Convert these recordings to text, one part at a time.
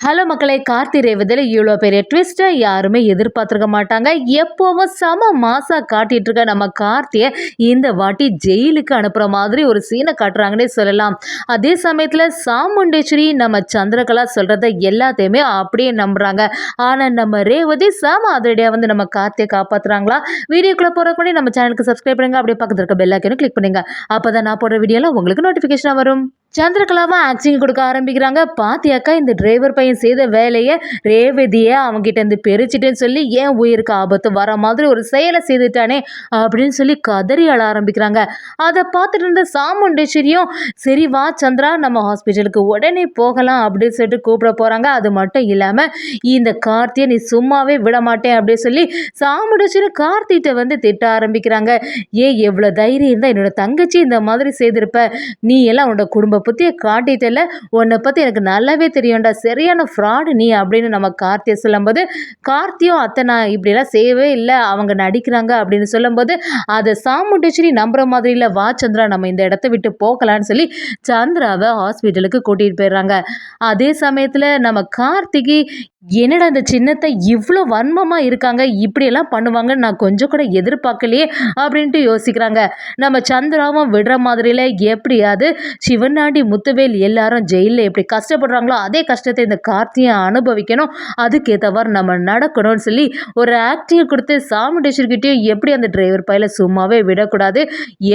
Hello மக்களே கார்த்தி ரேவதில் இவ்வளோ பெரிய ட்விஸ்ட்டை யாருமே எதிர்பார்த்துருக்க மாட்டாங்க. எப்போவும் சம மாசாக காட்டிகிட்டு இருக்க நம்ம கார்த்தியை இந்த வாட்டி ஜெயிலுக்கு அனுப்புகிற மாதிரி ஒரு சீனை காட்டுறாங்கன்னே சொல்லலாம். அதே சமயத்தில் சாமுண்டேஸ்வரி நம்ம சந்திரகலா சொல்கிறத எல்லாத்தையுமே அப்படியே நம்புகிறாங்க ஆனால் நம்ம ரேவதி சாம அதிரடியாக வந்து நம்ம கார்த்தியை காப்பாற்றுறாங்களா வீடியோக்குள்ளே போகிறக்கு முன்னாடி நம்ம சேனலுக்கு சப்ஸ்கிரைப் பண்ணுங்க. அப்படியே பக்கத்தில் இருக்க பெல்லாக்கனும் கிளிக் பண்ணுங்கள் அப்போ தான் நான் போடுற வீடியோலாம் உங்களுக்கு நோட்டிஃபிகேஷனாக வரும். சந்திரகலாவை ஆக்டிங் கொடுக்க ஆரம்பிக்கிறாங்க. பாத்தியாக்கா இந்த டிரைவர் பையன் செய்த வேலையை ரேவதியை அவங்ககிட்ட இருந்து பிரிச்சுட்டேன்னு சொல்லி ஏன் உயிருக்கு ஆபத்து? வர மாதிரி ஒரு செயலை செய்துட்டானே அப்படின்னு சொல்லி கதறி அழ ஆரம்பிக்கிறாங்க. அதை பார்த்துட்டு இருந்த சாமுண்டேஸ்வரியும் சரி வா சந்திரா நம்ம ஹாஸ்பிட்டலுக்கு உடனே போகலாம் அப்படின்னு சொல்லிட்டு கூப்பிட போகிறாங்க அது மட்டும் இல்லாமல் இந்த கார்த்தியை நீ சும்மாவே விட மாட்டேன் அப்படின்னு சொல்லி சாமுண்டேஸ்வரி கார்த்திகிட்ட வந்து திட்ட ஆரம்பிக்கிறாங்க. ஏ எவ்வளோ தைரியம் இருந்தால் என்னோட தங்கச்சி இந்த மாதிரி செய்திருப்ப நீ எல்லாம் உன்னோட குடும்ப புத்தியை காட்டிட்டல உன்னை பற்றி எனக்கு நல்லாவே தெரியும்டா. சரியான ஃப்ராடு நீ அப்படின்னு நம்ம கார்த்தியை சொல்லும்போது கார்த்தியும் அத்தை நான் இப்படிலாம் செய்யவே இல்லை அவங்க நடிக்கிறாங்க அப்படின்னு சொல்லும்போது அதை சாமுண்டேஸ்வரி நம்புற மாதிரி இல்லை வா சந்திரா நம்ம இந்த இடத்த விட்டு போகலான்னு சொல்லி சந்திராவை ஹாஸ்பிட்டலுக்கு கூட்டிகிட்டு போயிடுறாங்க. அதே சமயத்தில் நம்ம கார்த்திகை என்னடா இந்த சின்னத்தை இவ்வளோ வன்மமாக இருக்காங்க இப்படியெல்லாம் பண்ணுவாங்கன்னு நான் கொஞ்சம் கூட எதிர்பார்க்கலையே அப்படின்ட்டு யோசிக்கிறாங்க. நம்ம சந்திராவும் விடுற மாதிரியில் எப்படியாவது முன்னாடி முத்துவேல் எல்லாரும் ஜெயிலில் எப்படி கஷ்டப்படுறாங்களோ அதே கஷ்டத்தை இந்த கார்த்தியை அனுபவிக்கணும். அதுக்கேற்றவாறு நம்ம நடக்கணும்னு சொல்லி ஒரு ஆக்டிவ் கொடுத்து சாமுண்டேஸ்வர்கிட்டையும் எப்படி அந்த டிரைவர் பையில சும்மாவே விடக்கூடாது?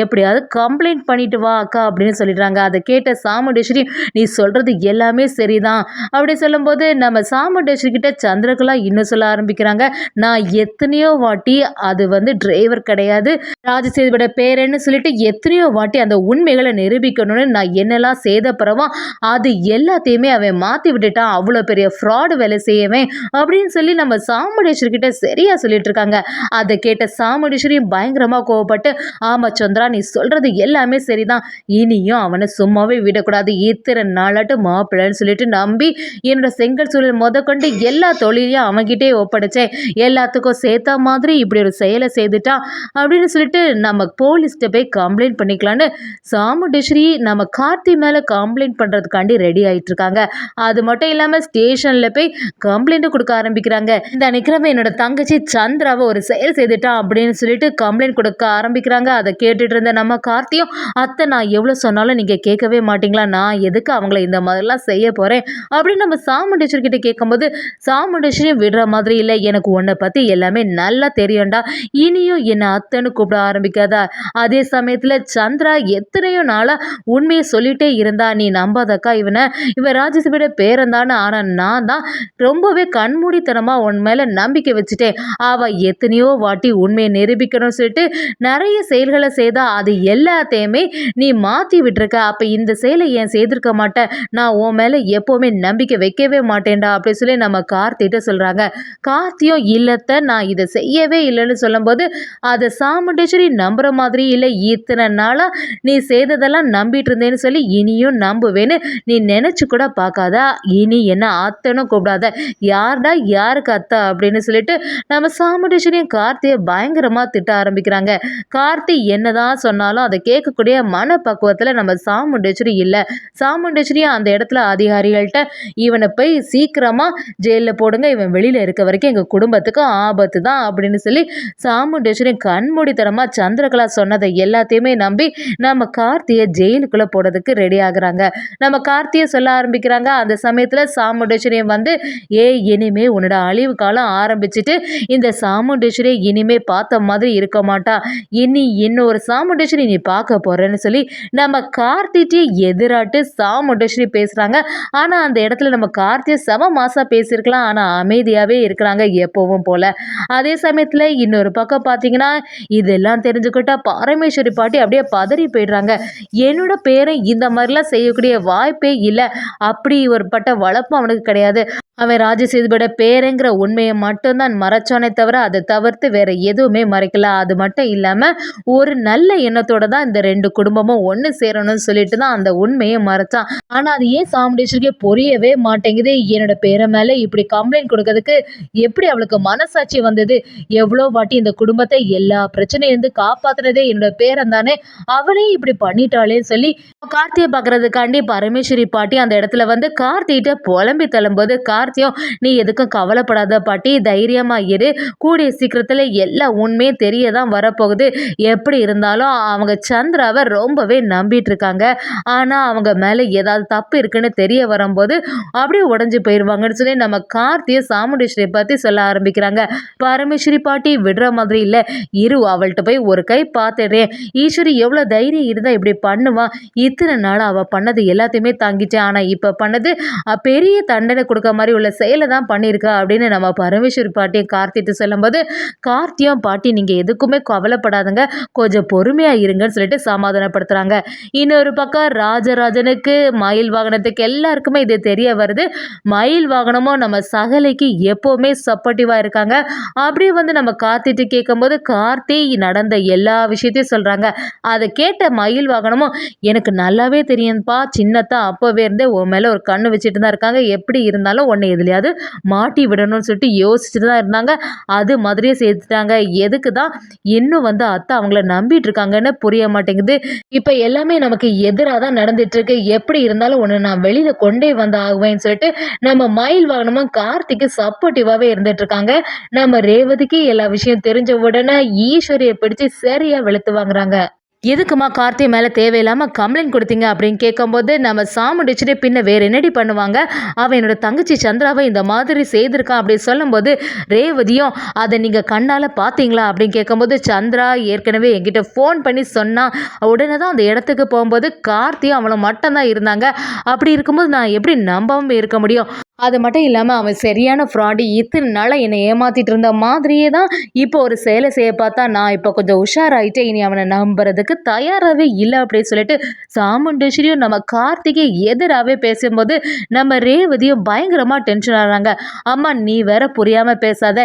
எப்படியாவது கம்ப்ளைண்ட் பண்ணிட்டு வா அக்கா அப்படின்னு சொல்லிடுறாங்க. அதை கேட்ட சாமுண்டேஸ்வரி நீ சொல்கிறது எல்லாமே சரிதான். அப்படி சொல்லும்போது நம்ம சாமுண்டேஸ்வரி கிட்ட சந்திரகலா இன்னும் சொல்ல ஆரம்பிக்கிறாங்க. நான் எத்தனையோ வாட்டி அது வந்து டிரைவர் கிடையாது. ராஜசேதுவோட பேரன்னு சொல்லிட்டு எத்தனையோ வாட்டி அந்த உண்மைகளை நிரூபிக்கணும்னு நான் என்னெல்லாம் சேதப்படுறவோ அது எல்லாத்தையுமே அவன் மாற்றி விட்டுட்டான். அவ்வளோ பெரிய ஃப்ராடு வேலை செய்யவேன் அப்படின்னு சொல்லி நம்ம சாமுண்டேஸ்வரி சரியாக சொல்லிட்டு இருக்காங்க. அதை கேட்ட சாமுடேஸ்வரியும் பயங்கரமாக கோவப்பட்டு ஆமாம் சந்திரா நீ சொல்கிறது எல்லாமே சரிதான். இனியும் அவனை சும்மாவே விடக்கூடாது. இத்தனை நாளாட்டு மாப்பிள்ளைன்னு சொல்லிட்டு நம்பி என்னோட செங்கல் சூழல் முத கொண்டு எல்லா தொழிலையும் அவன்கிட்டே ஒப்படைச்சேன். எல்லாத்துக்கும் சேர்த்த மாதிரி இப்படி ஒரு செயலை செய்துட்டான் அப்படின்னு சொல்லிட்டு நம்ம போலீஸ்கிட்ட போய் கம்ப்ளைண்ட் பண்ணிக்கலான்னு சாமுண்டேஸ்வரி நம்ம கார்த்தி மேலே கம்ப்ளைண்ட் பண்ணுறதுக்காண்டி ரெடி ஆகிட்டுருக்காங்க அது மட்டும் இல்லாமல் ஸ்டேஷனில் போய் கம்ப்ளைண்ட்டும் கொடுக்க ஆரம்பிக்கிறாங்க. இந்த நிற்கிறவன் என்னோட தங்கச்சி சந்திராவை ஒரு செயல் செய்துட்டான் அப்படின்னு சொல்லிட்டு கம்ப்ளைண்ட் கொடுக்க ஆரம்பிக்கிறாங்க. அதை கேட்டுட்டு இருந்த நம்ம கார்த்தியும் அத்தை நான் எவ்வளோ சொன்னாலும் நீங்கள் கேட்கவே மாட்டிங்களா? நான் எதுக்கு அவங்கள இந்த மாதிரிலாம் செய்ய போகிறேன் அப்படின்னு நம்ம சாமுண்டேஸ்வரி கிட்ட கேட்கும்போது சாமுண்டேஸ்வரியும் விடுற மாதிரி இல்லை. எனக்கு உன்னை பற்றி எல்லாமே நல்லா தெரியும்டா. இனியும் என்னை அத்தைன்னு கூப்பிட ஆரம்பிக்காதா? அதே சமயத்தில் சந்திரா எத்தனையோ நாளாக உண்மையை சொல்லிட்டு இருந்தா நீ நம்பாதக்கா. இவனை இவன் ராஜசபையோட பேரந்தான்னு ஆனால் நான் தான் ரொம்பவே கண்மூடித்தனமாக உன் மேலே நம்பிக்கை வச்சுட்டேன். அவள் எத்தனையோ வாட்டி உண்மையை நிரூபிக்கணும்னு சொல்லிட்டு நிறைய செயல்களை செய்தா. அது எல்லாத்தையுமே நீ மாற்றி விட்டுருக்க. அப்போ இந்த செயலை ஏன் செய்திருக்க மாட்டேன் நான் உன் மேலே எப்போவுமே நம்பிக்கை வைக்கவே மாட்டேன்டா அப்படின்னு சொல்லி நம்ம கார்த்திகிட்ட சொல்கிறாங்க கார்த்தியும் இல்லத்தை நான் இதை செய்யவே இல்லைன்னு சொல்லும்போது அதை சாமுண்டேஸ்வரி நம்புகிற மாதிரி இல்லை. இத்தனை நாளாக நீ செய்ததெல்லாம் நம்பிட்டு இருந்தேன்னு சொல்லி இனியும் நம்புவேன்னு நீ நினச்சி கூட பார்க்காதா. இனி என்ன அத்தனை கூப்பிடாத. யார்டா யாருக்கு அத்தை அப்படின்னு சொல்லிட்டு நம்ம சாமுண்டேஸ்வரியும் கார்த்தியை பயங்கரமாக திட்ட ஆரம்பிக்கிறாங்க. கார்த்தி என்னதான் சொன்னாலும் அதை கேட்கக்கூடிய மனப்பக்குவத்தில் நம்ம சாமுண்டேஸ்வரி இல்லை. சாமுண்டேஸ்வரியும் அந்த இடத்துல அதிகாரிகள்கிட்ட இவனை போய் சீக்கிரமாக ஜெயிலில் போடுங்க. இவன் வெளியில் இருக்க வரைக்கும் எங்கள் குடும்பத்துக்கு ஆபத்து தான். அப்படின்னு சொல்லி சாமுண்டேஸ்வரி கண்மூடித்தனமாக சந்திரகலா சொன்னதை எல்லாத்தையுமே நம்பி நம்ம கார்த்தியை ஜெயிலுக்குள்ளே போடுறதுக்கு ரெடி ஆகுறாங்க. நம்ம கார்த்தியை சொல்ல ஆரம்பிக்கிறாங்க. அந்த சமயத்தில் சாமுண்டேஸ்வரியும் வந்து ஏ இனிமே உன்னோட அழிவு காலம் ஆரம்பிச்சிட்டு இந்த சாமுண்டேஸ்வரியை இனிமே பார்த்த மாதிரி இருக்க மாட்டா. இனி இன்னொரு சாமுண்டேஸ்வரி நீ பார்க்க போறேன்னு சொல்லி நம்ம கார்த்திட்டே எதிராட்டு சாமுண்டேஸ்வரி பேசுகிறாங்க ஆனால் அந்த இடத்துல நம்ம கார்த்தியை செம மாதம் பேசியிருக்கலாம். ஆனால் அமைதியாகவே இருக்கிறாங்க எப்போவும் போல். அதே சமயத்தில் இன்னொரு பக்கம் பார்த்தீங்கன்னா இதெல்லாம் தெரிஞ்சுக்கிட்டா பரமேஸ்வரி பாட்டி அப்படியே பதறி போயிடுறாங்க. என்னோட பேரை இந்த மாதிரிலாம் செய்யக்கூடிய வாய்ப்பே இல்லை. அப்படி ஒரு பட்ட வளர்ப்பும் அவனுக்கு கிடையாது. அவன் ராஜசேதுபட பேருங்கிற உண்மையை மட்டும்தான் மறைச்சானே தவிர அதை தவிர்த்து வேற எதுவுமே மறைக்கல. அது மட்டும் இல்லாமல் ஒரு நல்ல எண்ணத்தோட தான் இந்த ரெண்டு குடும்பமும் ஒன்று சேரணும்னு சொல்லிட்டு தான் அந்த உண்மையை மறைச்சான். ஆனால் அது ஏன் சாமுண்டேஸ்வரிக்கே புரியவே மாட்டேங்குது? என்னோட பேரை மேலே இப்படி கம்ப்ளைண்ட் கொடுக்கறதுக்கு எப்படி அவளுக்கு மனசாட்சி வந்தது? எவ்வளோ வாட்டி இந்த குடும்பத்தை எல்லா பிரச்சனையிலேருந்து காப்பாற்றுனதே என்னோட பேரன் தானே. அவளே இப்படி பண்ணிட்டாளேன்னு சொல்லி கார்த்தியை பார்க்கறதுக்காண்டி பரமேஸ்வரி பாட்டி அந்த இடத்துல வந்து கார்த்திகிட்ட புலம்பி தள்ளும்போது கார்த்தியும் நீ எதுக்கும் கவலைப்படாத பாட்டி தைரியமா இரு. கூடிய சீக்கிரத்தில் எல்லா உண்மையும் தெரிய தான் வரப்போகுது. எப்படி இருந்தாலும் அவங்க சந்திராவை ரொம்பவே நம்பிட்டு இருக்காங்க ஆனால் அவங்க மேலே ஏதாவது தப்பு இருக்குன்னு தெரிய வரும்போது அப்படியே உடஞ்சி போயிடுவாங்கன்னு சொல்லி நம்ம கார்த்தியை சாமுண்டீஸ்வரி பற்றி சொல்ல ஆரம்பிக்கிறாங்க. பரமேஸ்வரி பாட்டி விடுற மாதிரி இல்லை. இரு அவள்கிட்ட போய் ஒரு கை பார்த்துடுறேன். ஈஸ்வரி எவ்வளோ தைரியம் இருந்தால் இப்படி பண்ணுவான் இத்தனை அதனால் அவள் பண்ணது எல்லாத்தையுமே தாங்கிட்டேன். ஆனால் இப்போ பண்ணது பெரிய தண்டனை கொடுக்க மாதிரி உள்ள செயலை தான் பண்ணியிருக்கா அப்படின்னு நம்ம பரமேஸ்வரி பாட்டியை கார்த்திட்டு சொல்லும்போது கார்த்தியும் பாட்டி நீங்கள் எதுக்குமே கவலைப்படாதுங்க. கொஞ்சம் பொறுமையாக இருங்கன்னு சொல்லிட்டு சமாதானப்படுத்துகிறாங்க இன்னொரு பக்கம் ராஜராஜனுக்கு மயில் வாகனத்துக்கு எல்லாருக்குமே இது தெரிய வருது. மயில் வாகனமும் நம்ம சகலைக்கு எப்போவுமே சப்போர்ட்டிவாக இருக்காங்க. அப்படியே வந்து நம்ம கார்த்திட்டு கேட்கும்போது கார்த்தி நடந்த எல்லா விஷயத்தையும் சொல்கிறாங்க அதை கேட்ட மயில் வாகனமும் எனக்கு நல்லாவே தெரியும்ப்பா சின்னத்தா அப்போவே இருந்தே உன் மேலே ஒரு கண்ணு வச்சுட்டு தான் இருக்காங்க. எப்படி இருந்தாலும் உன்னை எதுலையாவது மாட்டி விடணும்னு சொல்லிட்டு யோசிச்சுட்டு தான் இருந்தாங்க. அது மாதிரியே சேர்த்துட்டாங்க. எதுக்கு தான் இன்னும் வந்து அத்தை அவங்கள நம்பிட்டு இருக்காங்கன்னு புரிய மாட்டேங்குது. இப்போ எல்லாமே நமக்கு எதிராக தான் நடந்துட்டு இருக்கு. எப்படி இருந்தாலும் ஒன்று நான் வெளியில் கொண்டே வந்து ஆகுவேன்னு சொல்லிட்டு நம்ம மயில் வாகனமும் கார்த்திக்கு சப்போர்ட்டிவாகவே இருந்துட்டு இருக்காங்க. நம்ம ரேவதிக்கு எல்லா விஷயம் தெரிஞ்ச உடனே ஈஸ்வரியை பிடிச்சு சரியாக வெளுத்து வாங்குறாங்க. எதுக்குமா கார்த்தி மேலே தேவையில்லாமல் கம்ப்ளைண்ட் கொடுத்தீங்க அப்படின்னு கேட்கும்போது நம்ம சாமுடிச்சுட்டு பின்ன வேறு என்னடி பண்ணுவாங்க? அவன் என்னோட தங்கச்சி சந்திராவை இந்த மாதிரி செய்திருக்கான் அப்படின்னு சொல்லும்போது ரேவதியும் அதை நீங்கள் கண்ணால் பார்த்தீங்களா? அப்படின்னு கேட்கும்போது சந்திரா ஏற்கனவே என்கிட்ட ஃபோன் பண்ணி சொன்னான் உடனே தான் அந்த இடத்துக்கு போகும்போது கார்த்தியும் அவளும் மட்டும்தான் இருந்தாங்க. அப்படி இருக்கும்போது நான் எப்படி நம்பவும் இருக்க முடியும்? அது மட்டும் இல்லாமல் அவன் சரியான ஃப்ராடு இத்தனை நாளாக என்னை ஏமாற்றிட்டு இருந்த மாதிரியே தான் இப்போ ஒரு செயலை செய்ய பார்த்தா நான் இப்போ கொஞ்சம் உஷாராயிட்டேன். இனி அவனை நம்புறதுக்கு தயாராகவே இல்லை அப்படின்னு சொல்லிட்டு சாமுண்டேஸ்வரியும் நம்ம கார்த்திகை எதிராகவே பேசும்போது நம்ம ரேவதியும் பயங்கரமாக டென்ஷன் ஆகிறாங்க. அம்மா நீ வேற புரியாமல் பேசாத.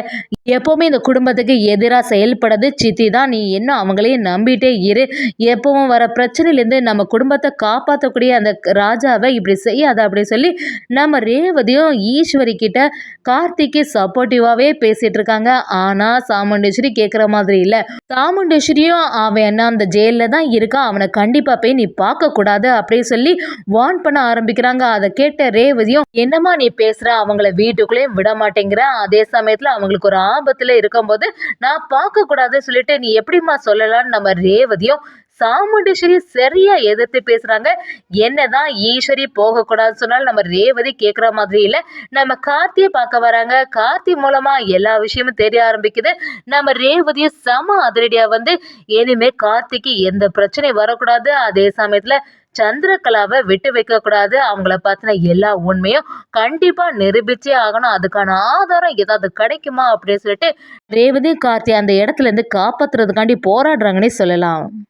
எப்போவுமே இந்த குடும்பத்துக்கு எதிராக செயல்படுறது சித்தி தான். நீ இன்னும் அவங்களையும் நம்பிட்டே இரு. எப்பவும் வர பிரச்சனையிலேருந்து நம்ம குடும்பத்தை காப்பாற்றக்கூடிய அந்த ராஜாவை இப்படி செய்யாத அப்படின்னு சொல்லி நம்ம ரேவதியும் மறுபடியும் ஈஸ்வரி கிட்ட கார்த்திக்கு சப்போர்ட்டிவாகவே பேசிட்டு இருக்காங்க. ஆனால் சாமுண்டேஸ்வரி கேட்குற மாதிரி இல்லை. சாமுண்டேஸ்வரியும் அவன் என்ன அந்த ஜெயிலில் தான் இருக்கான் அவனை கண்டிப்பாக போய் நீ பார்க்கக்கூடாது அப்படின்னு சொல்லி வார்ன் பண்ண ஆரம்பிக்கிறாங்க. அதை கேட்ட ரேவதியும் என்னம்மா நீ பேசுகிற அவங்கள வீட்டுக்குள்ளேயும் விட மாட்டேங்கிற. அதே சமயத்தில் அவங்களுக்கு ஒரு ஆபத்தில் இருக்கும்போது நான் பார்க்கக்கூடாதுன்னு சொல்லிட்டு நீ எப்படிம்மா சொல்லலான்னு நம்ம ரேவதியும் சாமுண்டீஸ்வரி சரியா எதிர்த்து பேசுறாங்க. என்னதான் ஈஸ்வரி போகக்கூடாதுன்னு சொன்னாலும் நம்ம ரேவதி கேட்குற மாதிரி இல்லை. நம்ம கார்த்தியை பார்க்க வராங்க. கார்த்தி மூலமா எல்லா விஷயமும் தெரிய ஆரம்பிக்குது. நம்ம ரேவதியும் சம அதிரடியா வந்து இனிமே கார்த்திக்கு எந்த பிரச்சனையும் வரக்கூடாது. அதே சமயத்துல சந்திரகலாவை விட்டு வைக்கக்கூடாது. அவங்கள பற்றின எல்லா உண்மையும் கண்டிப்பாக நிரூபிச்சே ஆகணும். அதுக்கான ஆதாரம் ஏதாவது கிடைக்குமா அப்படின்னு சொல்லிட்டு ரேவதி கார்த்தி அந்த இடத்துல இருந்து காப்பாத்துறதுக்காண்டி போராடுறாங்கன்னே சொல்லலாம்.